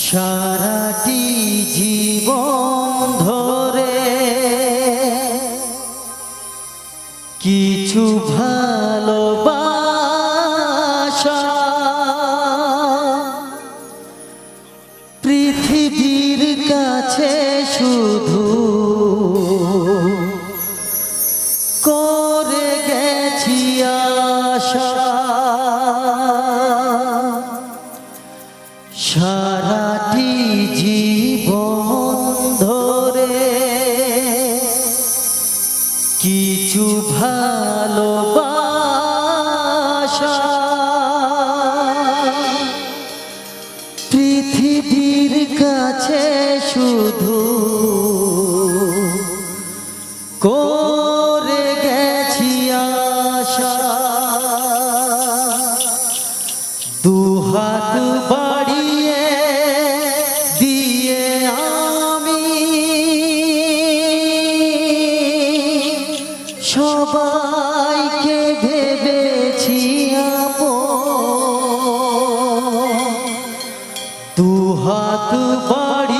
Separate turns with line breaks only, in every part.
সারাটি জীবন ধরে কিছু ভালোবাসা জীবন ধরে কিছু ভালোবাসা সবাইকে ভেবেছি আপন। দুহাত বাড়িয়ে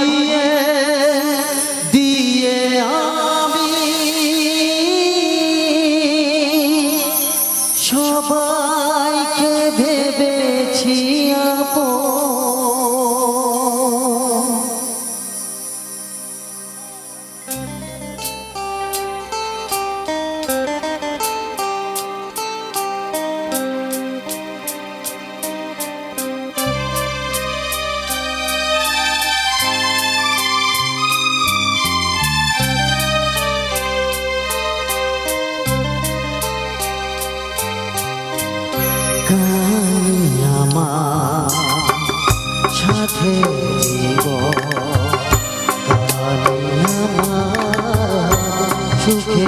সাথে সুখে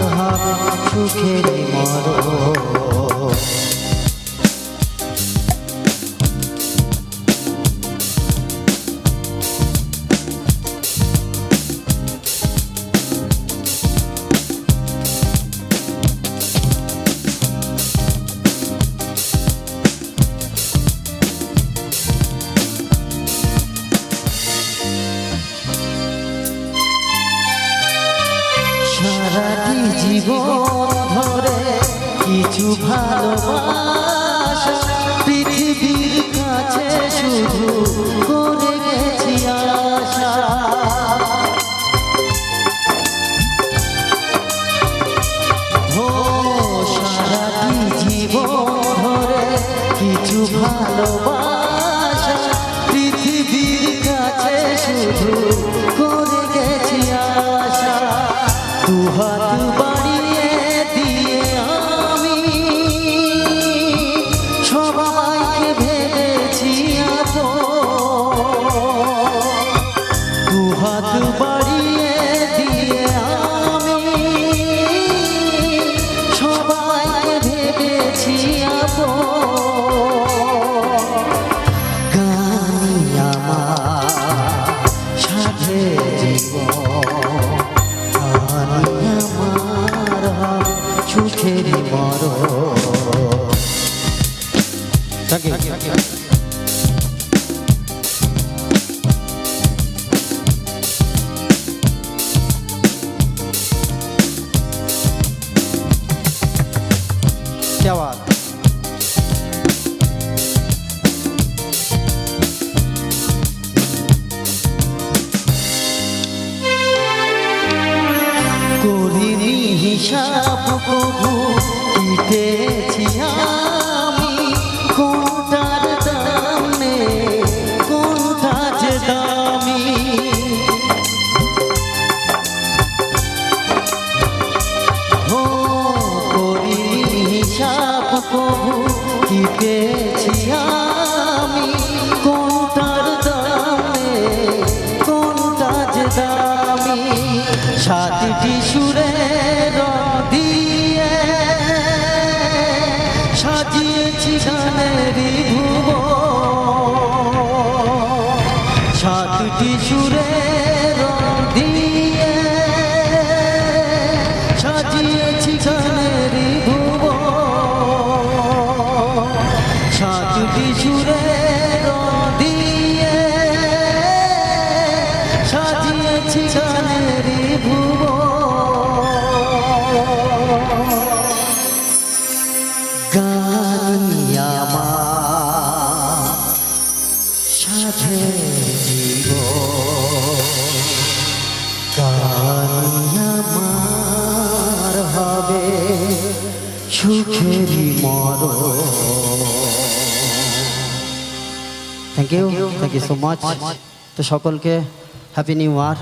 আমার সুখের জীবন ধরে কিছু ভালোবাসা। সুখের মর क्या बात হিসাব প্রভু কেটেছি আমি। কোনটার দাম দামি? ও করিনি হিসাব প্রভু কেটেছি আমি গানের ভুব গানিয়ামা সাধে জীব গানিয়ামার হবে সুখেরই মর thank you thank you so much তো সকলকে হ্যাপি নিউ ইয়ার